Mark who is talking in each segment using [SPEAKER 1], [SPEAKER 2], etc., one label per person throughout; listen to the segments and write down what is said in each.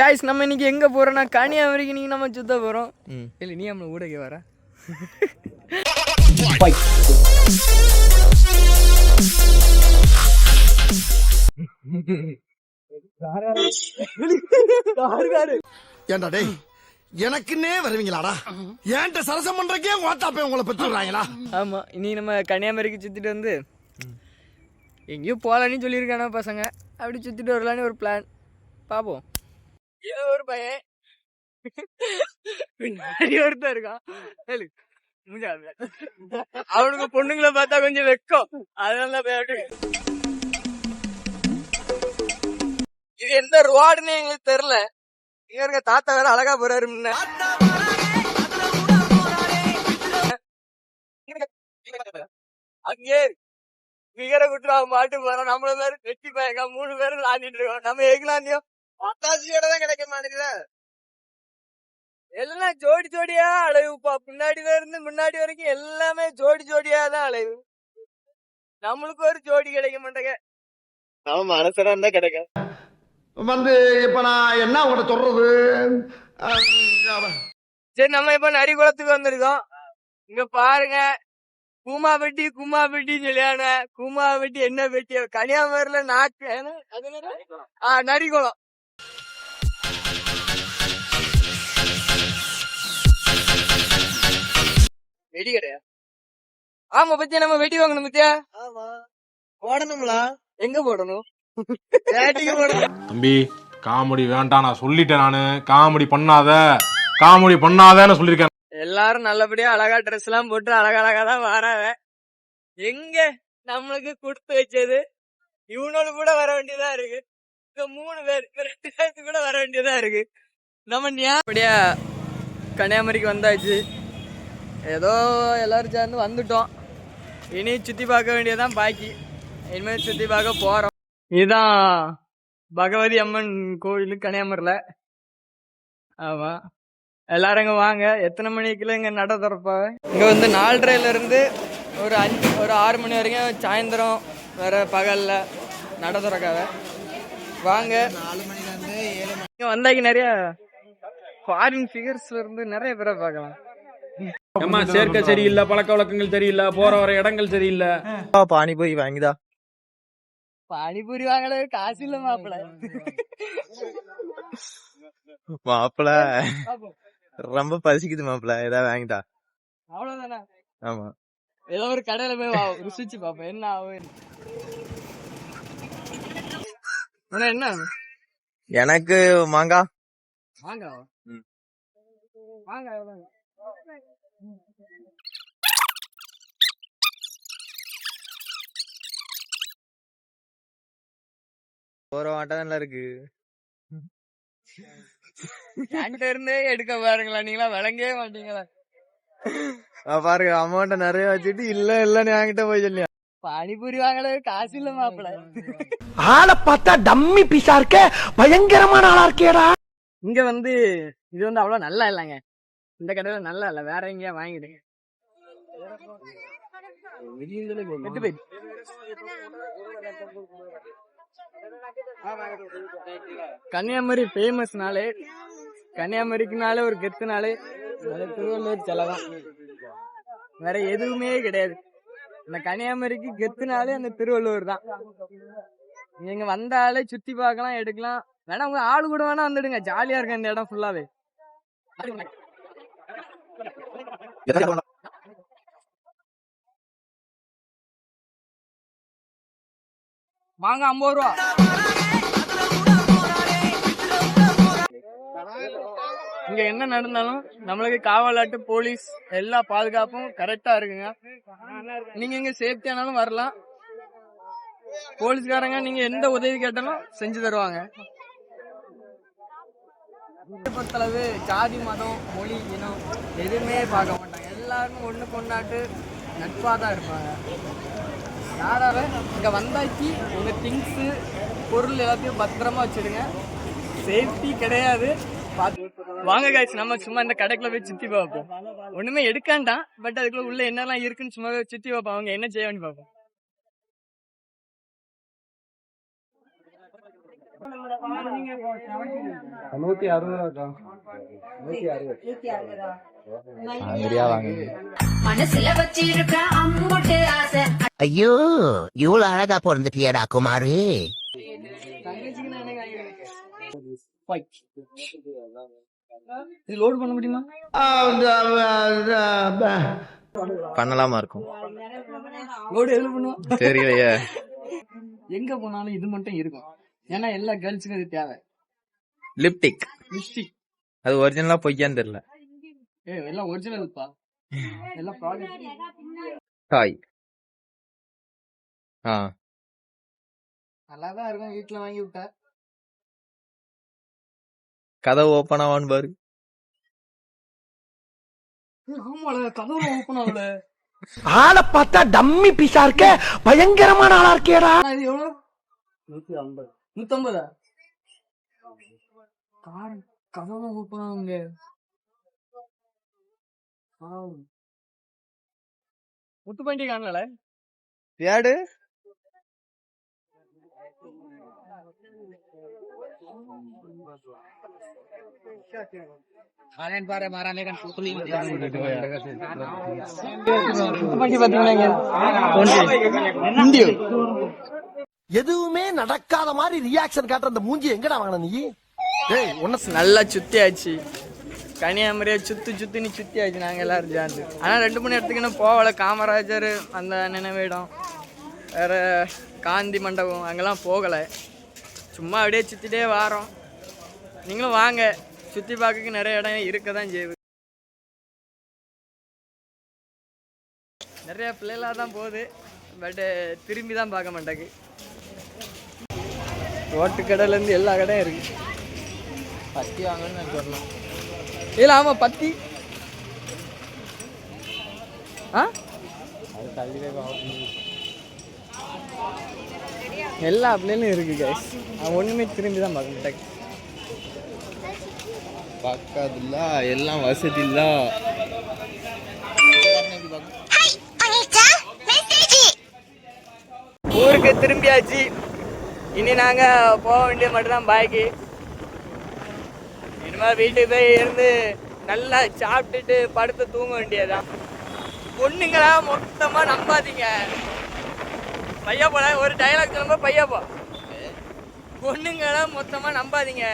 [SPEAKER 1] Guys நம்ம இன்னைக்கு எங்க போறோம்னா கன்னியாகுமரிக்கு இன்னைக்கு நம்ம சுத்த போறோம். இல்ல நீ நம்ம ஊடகே வர.
[SPEAKER 2] ஏண்டா டேய் எனக்குன்னே வருவீங்களாடா? ஏன்ட்ட சரசம் பண்றக்கே ஓட்டாப்பே உங்களை பெற்றுறாங்களா
[SPEAKER 1] ஆமா இனி நம்ம கன்னியாகுமரிக்கு சுத்திட்டு வந்து எங்கேயோ போகலான்னு சொல்லியிருக்கானா பசங்க. அப்படி சுத்திட்டு வரலான்னு ஒரு பிளான் பாப்போம். ஏதோ ஒரு பையன். பின்னாடி ஒருத்தன் இருக்கான். பாரு. அவனுக்கு பொண்ணுங்களை பார்த்தா கொஞ்சம் வெக்கம். அதனால இது எந்த ரோடுன்னு எங்களுக்கு தெரியல. இங்க இருக்க தாத்தா வேற அழகா போறாரு முன்ன. அங்கே விகர குட்டுறா மாட்டு போறோம். நம்மள மாதிரி வெட்டி பயங்க மூணு பேரும் விளாண்டிட்டு இருக்கோம். நம்ம எங்களாண்டியும் பத்தாசியோட தான் கிடைக்க மாட்டேங்குதா எல்லாம் ஜோடி ஜோடியா அலைவுப்பா பின்னாடில இருந்து முன்னாடி வரைக்கும் எல்லாமே ஜோடி ஜோடியா தான் அலைவு. நம்மளுக்கு ஒரு ஜோடி கிடைக்க மாட்டேங்க நம்ம மனசுல இருந்தா கிடைக்கும்.
[SPEAKER 2] வந்து இப்ப நான் என்ன உங்கள்ட்ட சொல்றது?
[SPEAKER 1] சரி நம்ம இப்ப நரிக்குளத்துக்கு வந்திருக்கோம். இங்க பாருங்க. கூமா பெட்டி குமா பெட்டின்னு சொல்லியான கூமா பெட்டி என்ன பெட்டி கன்னியாகுமரியில நாக்கு என்ன? வெடி கிடையா ஆமா பத்தியா? நம்ம வெடி வாங்கணும் பத்தியா?
[SPEAKER 3] ஆமா. போடணுங்களா
[SPEAKER 1] எங்க போடணும்?
[SPEAKER 4] தம்பி காமெடி வேண்டாம் நான் சொல்லிட்டேன் நானு. காமெடி பண்ணாத. காமெடி பண்ணாதன்னு சொல்லியிருக்கேன்.
[SPEAKER 1] எல்லாரும் நல்லபடியா அழகா ட்ரெஸ் எல்லாம் போட்டு அழகா அழகா தான் வராவ எங்க நம்மளுக்கு கொடுத்து வச்சது? இவனோட கூட வர வேண்டியதா இருக்கு. இங்க மூணு பேர் ரெண்டு பேருக்கு கூட வர வேண்டியதா இருக்கு. நம்ம அப்படியா கன்னியாகுமரிக்கு வந்தாச்சு. ஏதோ எல்லாரும் சேர்ந்து வந்துட்டோம். இனி சுத்தி பார்க்க வேண்டியதான் பாக்கி. இனிமேல் சுத்தி பார்க்க போறோம். இதுதான் பகவதி அம்மன் கோயில் கனியாமரில் ஆமா. எல்லாரும் இங்க வாங்க. எத்தனை மணிக்குள்ள இங்க நட திறப்பாங்க இங்க வந்து நாலரைல இருந்து ஒரு அஞ்சு ஒரு ஆறு மணி வரைக்கும் சாயந்தரம் வேற பகல்ல நட திறக்காத. வாங்க.
[SPEAKER 3] நாலு மணிலேருந்து ஏழு மணி
[SPEAKER 1] இங்க வந்தாக்கி நிறைய ஃபாரின் ஃபிகர்ஸ்ல இருந்து நிறைய பேரை பார்க்கலாம்.
[SPEAKER 5] அம்மா சேர்க்கை சரியில்லை பழக்க வழக்கங்கள் சரியில்லை போற வர இடங்கள் சரியில்லை.
[SPEAKER 3] பானிபூரி வாங்கிதா.
[SPEAKER 1] பானிபூரி வாங்கல காசு இல்ல மாப்பிள.
[SPEAKER 3] மாப்பிள ரொம்ப பசிக்குது மாப்பிள. ஏதாவது வாங்கிதா.
[SPEAKER 1] அவ்வளவுதானே?
[SPEAKER 3] ஆமா.
[SPEAKER 1] ஏதோ ஒரு கடையில போய் வா ருசிச்சு பாப்போம். என்ன ஆகும் என்ன?
[SPEAKER 3] எனக்கு மாங்கா.
[SPEAKER 1] வாங்க
[SPEAKER 3] ம். போற மாட்டாதான் இருக்கு.
[SPEAKER 1] என்கிட்ட இருந்தே எடுக்க பாருங்களா நீங்களா விளங்கவே மாட்டீங்களா?
[SPEAKER 3] பாருங்க அமௌண்ட நிறைய வச்சுட்டு இல்ல இல்லன்னு என்கிட்ட போய் சொல்லியா
[SPEAKER 1] பானிபூரி வாங்கல காசு இல்ல மாப்பிள
[SPEAKER 2] ஆளை பார்த்தா டம்மி பீஸா இருக்க பயங்கரமான ஆளா இருக்கேடா.
[SPEAKER 1] இங்க வந்து இது வந்து அவ்வளவு நல்லா இல்லைங்க. இந்த கடையில நல்லா இல்ல. வேற எங்கேயா வாங்கிடுங்க. கன்னியாகுமரி ஃபேமஸ்னாலே கன்னியாகுமரிக்குனாலே ஒரு கெத்துனாலே அது திருவள்ளுவர் செலதான் வேற எதுவுமே கிடையாது. இந்த கன்னியாகுமரிக்கு கெத்துனாலே அந்த திருவள்ளுவர் தான். நீங்க வந்தாலே சுத்தி பார்க்கலாம் எடுக்கலாம். வேணா உங்க ஆளு கூட வேணா வந்துடுங்க. ஜாலியா இருக்கு இந்த இடம் ஃபுல்லாவே வாங்க ஐம்பது ரூபா. இங்க என்ன நடந்தாலும் நம்மளுக்கு காவலாட்டு போலீஸ் எல்லா பாதுகாப்பும் கரெக்டா இருக்குங்க. நீங்க இங்க சேஃப்டியானாலும் வரலாம். போலீஸ்காரங்க நீங்க எந்த உதவி கேட்டாலும் செஞ்சு தருவாங்க. பொறுத்தளவு ஜாதி மதம் மொழி இனம் எதுவுமே பார்க்க மாட்டாங்க. எல்லாரும் ஒண்ணு கொண்டாட்டு நட்பாக தான் இருப்பாங்க. யாராவது இங்க வந்தாக்கி உங்கள் திங்ஸ் பொருள் எல்லாத்தையும் பத்திரமா வச்சுடுங்க. சேஃப்டி கிடையாது. பாத்து- வாங்க காய்ச்சி நம்ம சும்மா இந்த கடைக்குள்ள போய் சுத்தி பார்ப்போம். ஒண்ணுமே எடுக்காண்டாம். பட் அதுக்குள்ள உள்ள என்னெல்லாம் இருக்குன்னு சும்மா சுத்தி பார்ப்போம். அவங்க என்ன செய்ய வேண்டி பார்ப்போம்.
[SPEAKER 5] நூத்தி அறுபது
[SPEAKER 6] ஐயோ இவ்வளவு அழகா பிறந்துட்டியடா குமாரு.
[SPEAKER 1] இது லோடு பண்ண முடியுமா
[SPEAKER 3] பண்ணலாமா இருக்கும்.
[SPEAKER 1] லோடு எதுல பண்ணுவோம்?
[SPEAKER 3] தெரியலையே.
[SPEAKER 1] எங்க போனாலும் இது மட்டும் இருக்கும். ஏன்னா எல்லா கேர்ள்ஸுக்கும் இது தேவை.
[SPEAKER 3] லிப்டிக்.
[SPEAKER 1] லிப்ஸ்டிக்.
[SPEAKER 3] அது ஒரிஜினலா பொய்யான்னு தெரியல.
[SPEAKER 1] ஏ எல்லாம் ஒரிஜினல்ப்பா எல்லாம் ப்ராடக்ட்
[SPEAKER 3] டாய் ஆ.
[SPEAKER 1] நல்லா தான் இருக்கும் வீட்டுல வாங்கி விட்டா.
[SPEAKER 3] கதவு ஓப்பன் ஆவான்னு பாரு.
[SPEAKER 1] ஆமால கதவு ஓப்பன் ஆகல.
[SPEAKER 2] ஆளை பார்த்தா டம்மி பீஸா இருக்க பயங்கரமான ஆளா இருக்கேடா.
[SPEAKER 1] இது எவ்வளவு? நூத்தி ஐம்பது. நூத்தம்பதா? கார் கதவு ஓப்பன் ஆகுங்க முத்து பண்டி காணல? முத்து பண்டி
[SPEAKER 2] எதுவுமே நடக்காத மாதிரி ரியாக்ஷன் காட்டுற அந்த மூஞ்சி எங்கடா வாங்கின நீ? ஏய் உன்ன
[SPEAKER 1] நல்லா சுத்தியாச்சு. கன்னியாகுமரியை சுத்தி ஆச்சு நாங்க எல்லாரும் சேர்ந்து. ஆனா ரெண்டு மூணு இடத்துக்கு இன்னும் போகல. காமராஜர் அந்த நினைவிடம் வேற காந்தி மண்டபம் அங்கெல்லாம் போகலை. சும்மா அப்படியே சுத்திட்டே வாரோம். நீங்களும் வாங்க. சுத்தி பார்க்க நிறைய இடம் இருக்க தான் செய்யுது. நிறைய பிள்ளைகளாக தான் போகுது. பட்டு திரும்பி தான் பார்க்க மாட்டேங்குது. ரோட்டு கடையிலேருந்து எல்லா கடையும் இருக்கு.
[SPEAKER 3] பத்தி வாங்கன்னு நான் சொன்னேன்
[SPEAKER 1] இல்ல ஆமா பத்தி. ஆ? எல்லா பிள்ளைகளும் இருக்கு கைஸ் அவன் ஒண்ணுமே திரும்பி தான் பார்க்க மாட்டேன்.
[SPEAKER 3] பார்க்காதுல்ல எல்லாம் வசதி இல்ல.
[SPEAKER 1] ஊருக்கு திரும்பியாச்சு. இனி நாங்கள் போக வேண்டிய மட்டும்தான் பாக்கி. இனிமேல் வீட்டுக்கு போய் இருந்து நல்லா சாப்பிட்டுட்டு படுத்து தூங்க வேண்டியதுதான். பொண்ணுங்களா மொத்தமாக நம்பாதீங்க. பையா போல ஒரு டைலாக் சொல்லும்போது பையா போ. பொண்ணுங்களா நம்பாதீங்க.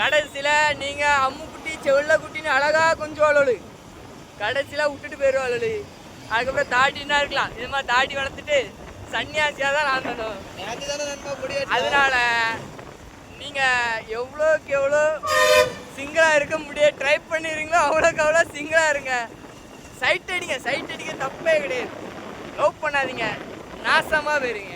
[SPEAKER 1] கடைசியில் நீங்கள் அம்மு குட்டி குட்டின்னு அழகா கொஞ்சம் அழகு கடைசியில் விட்டுட்டு போயிடுவாளு அதுக்கப்புறம் தாட்டின்னா இருக்கலாம். இது மாதிரி தாட்டி வளர்த்துட்டு சன்னியாசியாக தான் நான் தரணும் அதனால நீங்க எவ்வளோக்கு எவ்வளோ சிங்கிளா இருக்க முடிய ட்ரை பண்ணிடுறீங்களோ அவ்வளோக்கு அவ்வளோ சிங்கிளா இருங்க. சைட் அடிங்க சைட் அடிக்க தப்பே கிடையாது. லவ் பண்ணாதீங்க. நாசமா போயிருங்க.